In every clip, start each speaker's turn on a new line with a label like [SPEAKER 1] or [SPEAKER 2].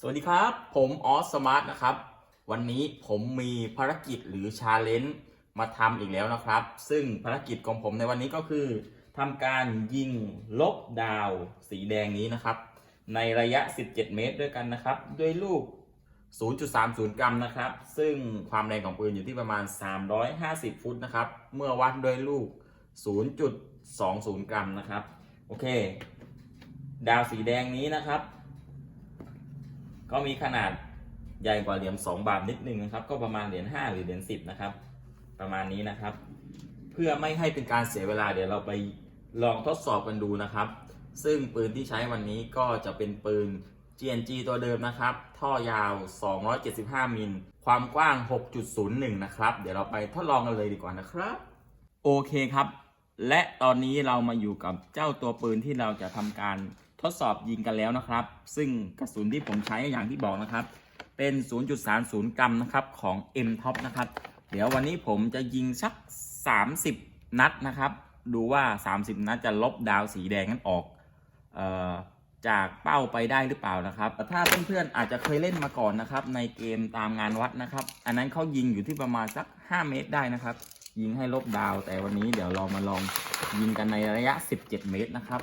[SPEAKER 1] สวัสดีครับ ผมออสสมาร์ทนะครับ วันนี้ผมมีภารกิจหรือชาเลนจ์มาทำอีกแล้วนะครับ ซึ่งภารกิจของผมในวันนี้ก็คือทำการยิงลบดาวสีแดงนี้นะครับ ในระยะ 17 เมตรด้วยกันนะครับ ด้วยลูก 0.30 กรัมนะครับ ซึ่งความแรงของปืนอยู่ที่ประมาณ 350 ฟุตนะครับ เมื่อวัดด้วยลูก 0.20 กรัมนะครับ โอเค ดาวสีแดงนี้นะครับ ก็มีขนาดใหญ่กว่าเหรียญ2 บาทนิดนึงนะครับ ก็ประมาณเหรียญ5หรือเหรียญ10 นะครับ ประมาณนี้นะครับ เพื่อไม่ให้เป็นการเสียเวลาเดี๋ยวเราไปลองทดสอบกันดูนะครับ ซึ่งปืนที่ใช้วันนี้ก็จะเป็นปืน GNG ตัวเดิมนะครับ ท่อยาว 275 มิล ความกว้าง 6.01 นะครับ เดี๋ยวเราไปทดลองกันเลยดีกว่านะครับ โอเคครับ และตอนนี้เรามาอยู่กับเจ้าตัวปืนที่เราจะทำการ ดสอบยิงกันแล้วนะครับ ซึ่งกระสุนที่ผมใช้อย่างที่บอกนะครับ เป็น 0.30 กรัมนะครับของ M Top นะครับ เดี๋ยววันนี้ผมจะยิงสัก 30 นัดนะครับ ดูว่า 30 นัดจะลบดาวสีแดงนั้นออกออจากเป้าไปได้หรือเปล่านะครับ ถ้าเพื่อนๆอาจจะเคยเล่นมาก่อนนะครับ ในเกมตามงานวัดนะครับ อันนั้นเขายิงอยู่ที่ประมาณสัก 5 เมตรได้นะครับ ยิงให้ลบดาว แต่วันนี้เดี๋ยวเรามาลองยิงกันในระยะ 17 เมตรนะครับ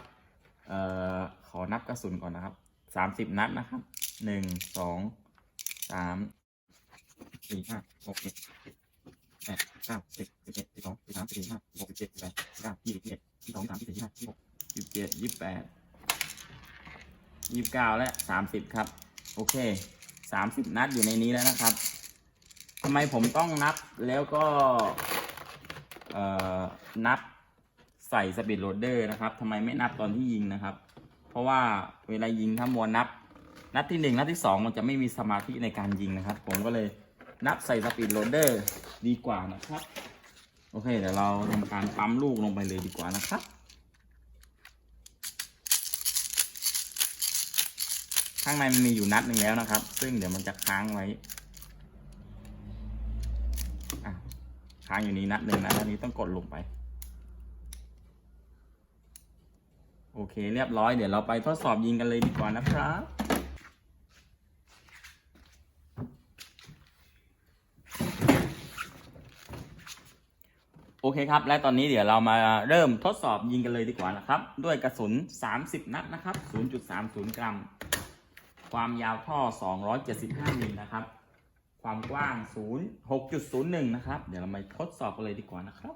[SPEAKER 1] เอ่อขอนับกระสุนก่อนนะครับ30นัดนะครับ1 2 3 4 5 6 7แปดเก้าสิบสิบเอ็ดสิบสองสิบสามสิบสี่ห้าหกสิบเจ็ดสิบแปดสิบเก้ายี่สิบเอ็ดยี่สิบสองยี่สามยี่สิบสี่ยี่ห้ายี่สิบหกยี่สิบเจ็ดยี่สิบแปดยี่สิบเก้าและสามสิบครับ โอเคสามสิบนัดอยู่ในนี้แล้วนะครับทำไมผมต้องนับแล้วก็ เอ่อ นับ ใส่สปีดโรเดอร์นะครับทำไมไม่นับตอนที่ยิงนะครับ เพราะว่าเวลายิงถ้ามัวนับ นัดที่หนึ่งนัดที่สองมันจะไม่มีสมาธิในการยิงนะครับ ผมก็เลยนับใส่สปีดโรเดอร์ดีกว่านะครับ โอเคเดี๋ยวเราทำการปั๊มลูกลงไปเลยดีกว่านะครับข้างในมันมีอยู่นัดหนึ่งแล้วนะครับ ซึ่งเดี๋ยวมันจะค้างไว้ค้างอยู่นี้นัดหนึ่งนะอันนี้ต้องกดลงไป โอเคเรียบร้อยเดี๋ยวเราไปทดสอบยิงกันเลยดีกว่านะครับโอเคครับ และตอนนี้เดี๋ยวเรามาเริ่มทดสอบยิงกันเลยดีกว่านะครับ ด้วยกระสุน 30 นัดนะครับ 0.30 กรัม ความยาวท่อ 275มิลนะครับ ความกว้าง 0 6.01 นะครับ เดี๋ยวเรามาทดสอบกันเลยดีกว่านะครับ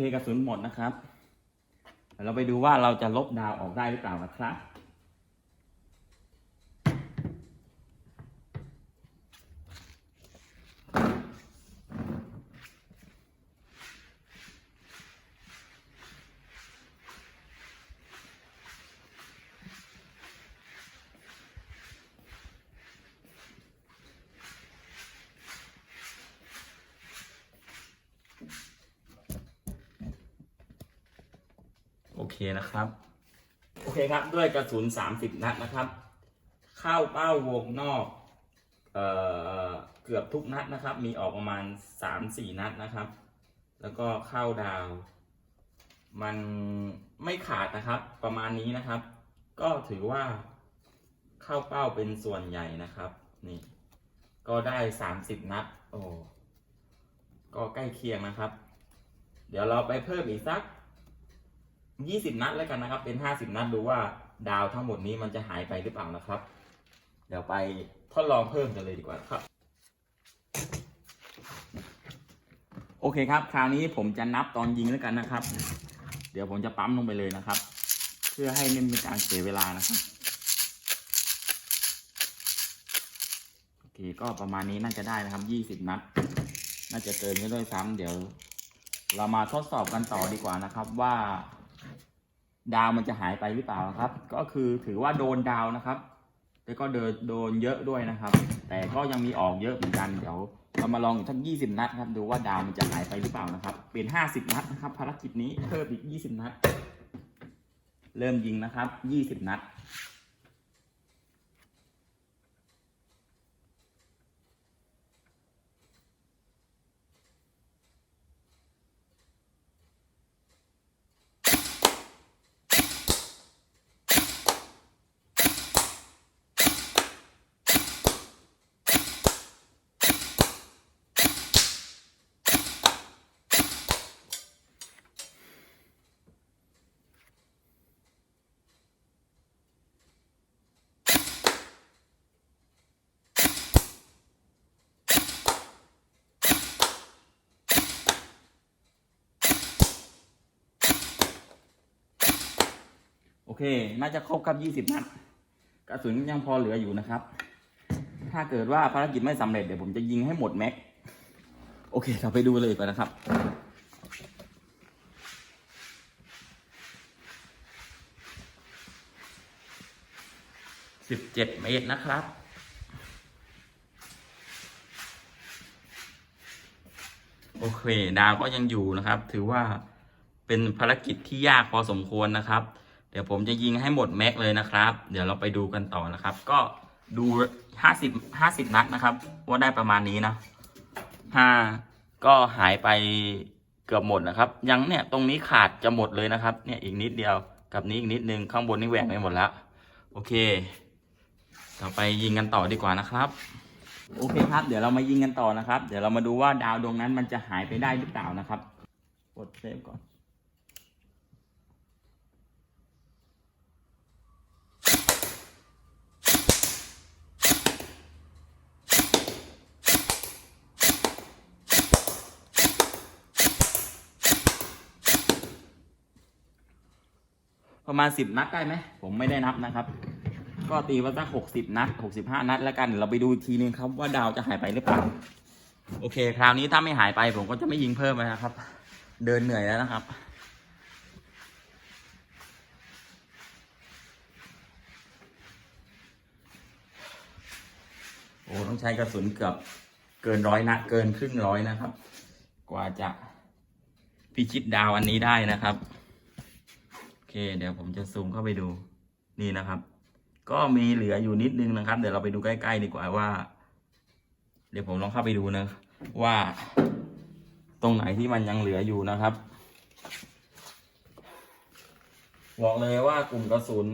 [SPEAKER 1] เคกระสุนหมดนะครับเดี๋ยวเราไปดูว่าเราจะลบดาวออกได้หรือเปล่านะครับ นะครับ โอเคครับด้วยกระสุน 30 นัดนะครับ เข้าเป้าวงนอกเอ่อเกือบทุกนัดนะครับ มีออกประมาณ 3-4 นัดนะครับ แล้วก็เข้าดาว มันไม่ขาดนะครับ ประมาณนี้นะครับ ก็ถือว่าเข้าเป้าเป็นส่วนใหญ่นะครับ นี่ ก็ได้สามสิบนัดโอ้ก็ใกล้เคียงนะครับ เดี๋ยวเราไปเพิ่มอีกสัก ยี่สิบนัดแล้วกันนะครับ เป็นห้าสิบนัดดูว่าดาวทั้งหมดนี้มันจะหายไปหรือเปล่านะครับ เดี๋ยวไปทดลองเพิ่มกันเลยดีกว่าครับ โอเคครับ คราวนี้ผมจะนับตอนยิงแล้วกันนะครับ เดี๋ยวผมจะปั๊มลงไปเลยนะครับ เพื่อให้ไม่มีการเสียเวลานะครับโอเคก็ประมาณนี้น่าจะได้นะครับยี่สิบนัด น่าจะเกินก็ด้วยซ้ำเดี๋ยว เรามาทดสอบกันต่อดีกว่านะครับว่า ดาวมันจะหายไปหรือเปล่าครับ ก็คือถือว่าโดนดาวนะครับ แล้วก็เดินโดนเยอะด้วยนะครับ แต่ก็ยังมีออกเยอะเหมือนกันเดี๋ยวเรามาลองทั้ง 20 นัดครับดูว่าดาวมันจะหายไปหรือเปล่านะครับ เป็น 50 นัดนะครับ ภารกิจนี้เพิ่มอีก 20 นัด เริ่มยิงนะครับ 20 นัด เค น่าจะครบครับ 20 นัด กระสุนยังพอเหลืออยู่นะครับ ถ้าเกิดว่าภารกิจไม่สำเร็จเดี๋ยวผมจะยิงให้หมดแม็ก โอเค เราไปดูเลยก่อนนะครับ17เมตรนะครับโอเค ดาวก็ยังอยู่นะครับ ถือว่าเป็นภารกิจที่ยากพอสมควรนะครับ เดี๋ยวผมจะยิงให้หมดแม็กเลยนะครับ เดี๋ยวเราไปดูกันต่อนะครับ ก็ดูห้าสิบห้าสิบนัดนะครับ ว่าได้ประมาณนี้นะห้าก็หายไปเกือบหมดนะครับ ยังเนี่ยตรงนี้ขาดจะหมดเลยนะครับ เนี่ยอีกนิดเดียวกับนี้อีกนิดนึงข้างบนนี่แหว่งไปหมดแล้วโอเค ต่อไปยิงกันต่อดีกว่านะครับ โอเคครับ เดี๋ยวเรามายิงกันต่อนะครับ เดี๋ยวเรามาดูว่าดาวดวงนั้นมันจะหายไปได้หรือเปล่านะครับกดเซฟก่อน ประมาณสิบนัดได้ไหม ผมไม่ได้นับนะครับ ก็ตีว่าสักหกสิบนัดหกสิบห้านัดแล้วกัน เราไปดูอีกทีนึงครับว่าดาวจะหายไปหรือเปล่า โอเค คราวนี้ถ้าไม่หายไปผมก็จะไม่ยิงเพิ่มแล้วนะครับ เดินเหนื่อยแล้วนะครับโอ้ต้องใช้กระสุนเกือบเกินร้อยนัดเกินครึ่งร้อยนะครับ กว่าจะพิชิตดาวอันนี้ได้นะครับ เค เดี๋ยวผมจะซูมเข้าไปดูนี่นะครับ ก็มีเหลืออยู่นิดนึงนะครับ เดี๋ยวเราไปดูใกล้ๆดีกว่าว่า เดี๋ยวผมลองเข้าไปดูนะ ว่า ตรงไหนที่มันยังเหลืออยู่นะครับบอกเลยว่ากลุ่มกระสุน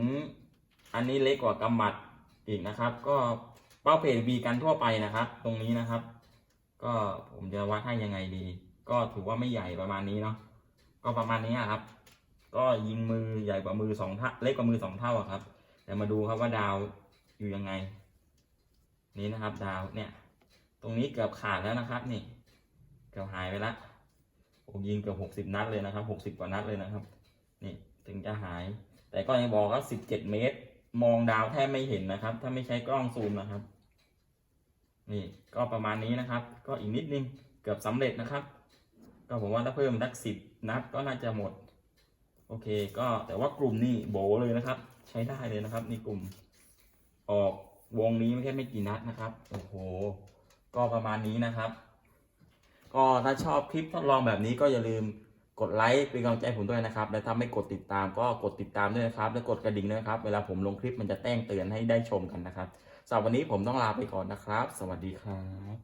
[SPEAKER 1] อันนี้เล็กกว่ากำมัดอีกนะครับ ก็เป้าเพจบีกันทั่วไปนะครับ ตรงนี้นะครับ ก็ผมจะวัดให้ยังไงดี ก็ถือว่าไม่ใหญ่ประมาณนี้เนาะก็ประมาณนี้ครับ ก็ยิงมือใหญ่กว่ามือสองเท่าเล็กกว่ามือสองเท่าอะครับเดี๋ยวมาดูครับว่าดาวอยู่ยังไง นี่นะครับ ดาวเนี่ย ตรงนี้เกือบขาดแล้วนะครับ นี่ เกือบหายไปละผมยิงเกือบหกสิบนัดเลยนะครับหกสิบกว่านัดเลยนะครับ นี่ถึงจะหาย แต่ก็ยังบอกว่าสิบเจ็ดเมตร มองดาวแทบไม่เห็นนะครับ ถ้าไม่ใช้กล้องซูมนะครับ นี่ก็ประมาณนี้นะครับ ก็อีกนิดนึงเกือบสำเร็จนะครับ ก็ผมว่าถ้าเพิ่มนักสิบนัดก็น่าจะหมด โอเคก็แต่ว่ากลุ่มนี่โบเลยนะครับ ใช้ได้เลยนะครับในกลุ่ม ออกวงนี้ไม่แค่ไม่กี่นัดนะครับโอ้โหก็ประมาณนี้นะครับ ก็ถ้าชอบคลิปทดลองแบบนี้ก็อย่าลืมกดไลค์เป็นกำลังใจผมด้วยนะครับ และถ้าไม่กดติดตามก็กดติดตามด้วยนะครับ และกดกระดิ่งด้วยนะครับ เวลาผมลงคลิปมันจะแจ้งเตือนให้ได้ชมกันนะครับสำหรับวันนี้ผมต้องลาไปก่อนนะครับ สวัสดีครับ